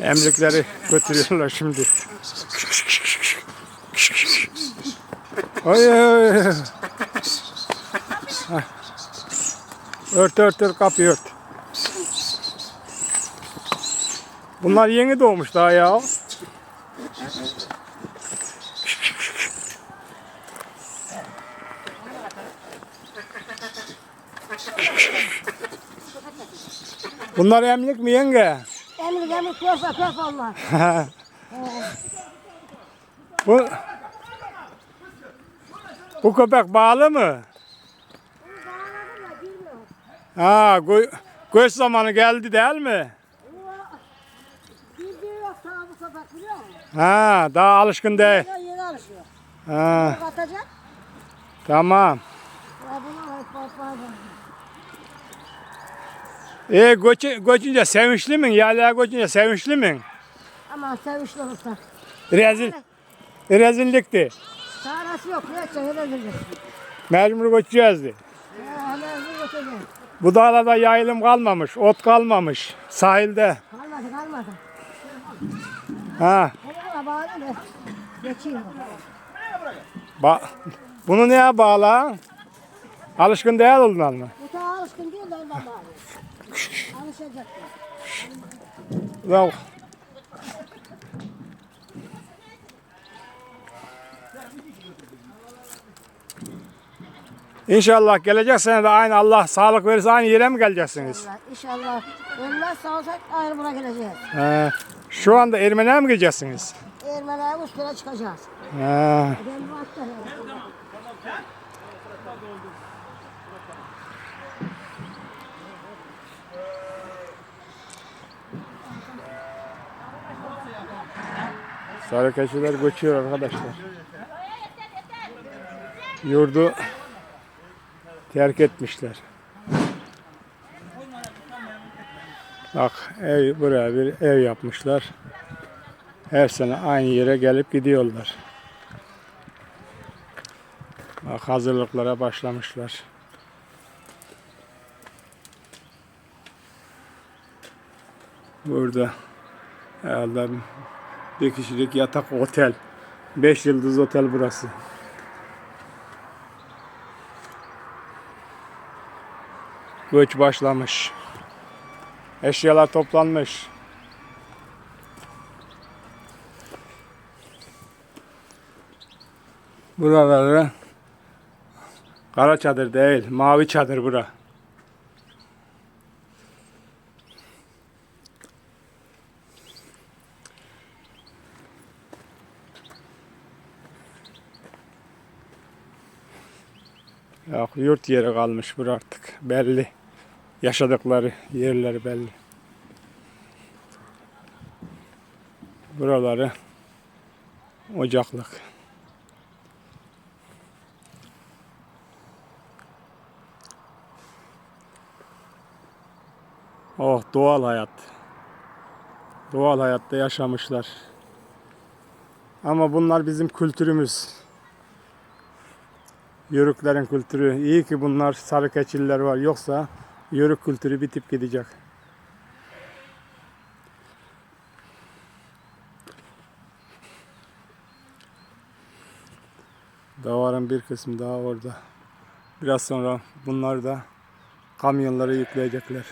Emlikleri götürüyorlar şimdi. Oy oy oy. Ört ört ört kapıyı ört. Bunlar yeni doğmuş daha ya. Bunlar emlik mi yenge? Emri emri körfe körfe onlar. Bu Bu köpek bağlı mı? Ha, gö göç zamanı geldi değil mi? Bildiği yok sana bu köpek biliyor musun? Ha, daha alışkın değil. Ya yeni alışıyor. Ha, Katacak. tamam. Ya hep. E göçü, göçünce sevinçli mi? Yalıya göçünce sevinçli mi? Ama sevişli olursa. Rezil, rezillikti. Çaresi yok. Ne? Ne edeceksin? Mecbur göçeceğiz. Ya hemen bir götüreceksin. Bu dağlarda yayılım kalmamış, ot kalmamış. Sahilde. Kalmadı kalmadı. Ha, ba bunu neye bağlı? Alışkın değil olduğundan mı? Bu da alışkın değil de ondan bağlı. Alışacak. Ya. İnşallah gelecek sene de aynı Allah sağlık verirse aynı yere mi geleceksiniz? İnşallah. İnşallah. Ölmezse olsak ayrı buna geleceğiz. He, şu anda Ermeni'ye mi gideceksiniz? Ermeniye üstüne çıkacağız. He, Ben bu hafta sarı keçiler göçüyor arkadaşlar. Yurdu terk etmişler. Bak ev buraya bir ev yapmışlar. Her sene aynı yere gelip gidiyorlar. Bak hazırlıklara başlamışlar. Burada herhalde bir kişilik yatak otel. Beş yıldız otel burası. Göç başlamış. Eşyalar toplanmış. Buraları kara çadır değil, mavi çadır bura. Yok yurt yeri kalmış bura artık belli. Yaşadıkları yerleri belli. Buraları ocaklık. Oh doğal hayat. Doğal hayatta yaşamışlar. Ama bunlar bizim kültürümüz. Yörüklerin kültürü. İyi ki bunlar sarı keçiller var. Yoksa yörük kültürü bitip gidecek. Davarın bir kısmı daha orada. Biraz sonra bunlar da kamyonlara yükleyecekler.